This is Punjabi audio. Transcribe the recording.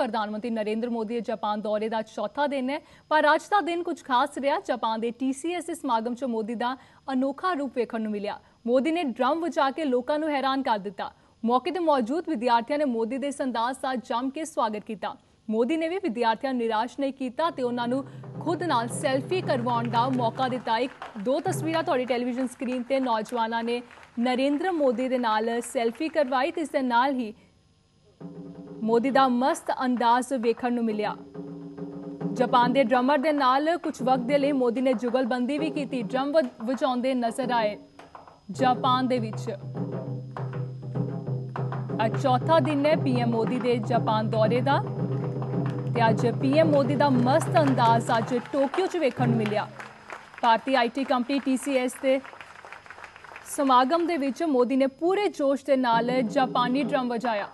ਪ੍ਰਧਾਨ ਮੰਤਰੀ ਨਰਿੰਦਰ ਮੋਦੀ ਦੇ ਜਾਪਾਨ ਦੌਰੇ ਦਾ ਚੌਥਾ ਦਿਨ ਹੈ, ਪਰ ਅੱਜ ਦਾ ਦਿਨ ਕੁਝ ਖਾਸ ਰਿਹਾ। ਜਾਪਾਨ ਦੇ TCS ਦੇ ਸਮਾਗਮ 'ਚ ਮੋਦੀ ਦਾ ਅਨੋਖਾ ਰੂਪ ਵੇਖਣ ਨੂੰ ਮਿਲਿਆ। ਮੋਦੀ ਨੇ ਡਰਮ ਵਜਾ ਕੇ ਲੋਕਾਂ ਨੂੰ ਹੈਰਾਨ ਕਰ ਦਿੱਤਾ। ਮੌਕੇ ਤੇ ਮੌਜੂਦ ਵਿਦਿਆਰਥੀਆਂ ਨੇ ਮੋਦੀ ਦੇ ਇਸ ਅੰਦਾਜ਼ ਦਾ ਜੰਮ ਕੇ ਸਵਾਗਤ ਕੀਤਾ। ਮੋਦੀ ਨੇ ਵੀ ਵਿਦਿਆਰਥੀਆਂ ਨੂੰ ਨਿਰਾਸ਼ ਨਹੀਂ ਕੀਤਾ ਤੇ ਉਹਨਾਂ ਨੂੰ ਖੁਦ ਨਾਲ ਸੈਲਫੀ ਕਰਵਾਉਣ ਦਾ ਮੌਕਾ ਦਿੱਤਾ। ਇੱਕ, ਦੋ ਤਸਵੀਰਾਂ ਤੁਹਾਡੀ ਟੈਲੀਵਿਜ਼ਨ ਸਕਰੀਨ ਤੇ ਨੌਜਵਾਨਾਂ ਨੇ ਨਰਿੰਦਰ ਮੋਦੀ ਦੇ ਨਾਲ ਸੈਲਫੀ ਕਰਵਾਈ ਤੇ ਇਸ ਦੇ ਨਾਲ ਹੀ ਮੋਦੀ ਦਾ ਮਸਤ ਅੰਦਾਜ਼ ਵੇਖਣ ਨੂੰ ਮਿਲਿਆ। ਜਾਪਾਨ ਦੇ ਡਰਮਰ ਦੇ ਨਾਲ ਕੁਝ ਵਕਤ ਦੇ ਲਈ ਮੋਦੀ ਨੇ ਜੁਗਲਬੰਦੀ ਵੀ ਕੀਤੀ, ਡਰਮ ਵਜਾਉਂਦੇ ਨਜ਼ਰ ਆਏ ਜਾਪਾਨ ਦੇ ਵਿੱਚ। ਅੱਜ ਚੌਥਾ ਦਿਨ ਹੈ ਪੀਐਮ ਮੋਦੀ ਦੇ ਜਾਪਾਨ ਦੌਰੇ ਦਾ ਤੇ ਅੱਜ ਪੀਐਮ ਮੋਦੀ ਦਾ ਮਸਤ ਅੰਦਾਜ਼ ਅੱਜ ਟੋਕੀਓ 'ਚ ਵੇਖਣ ਨੂੰ ਮਿਲਿਆ। ਭਾਰਤੀ ਆਈਟੀ ਕੰਪਨੀ TCS ਦੇ ਸਮਾਗਮ ਦੇ ਵਿੱਚ ਮੋਦੀ ਨੇ ਪੂਰੇ ਜੋਸ਼ ਦੇ ਨਾਲ ਜਾਪਾਨੀ ਡਰਮ ਵਜਾਇਆ।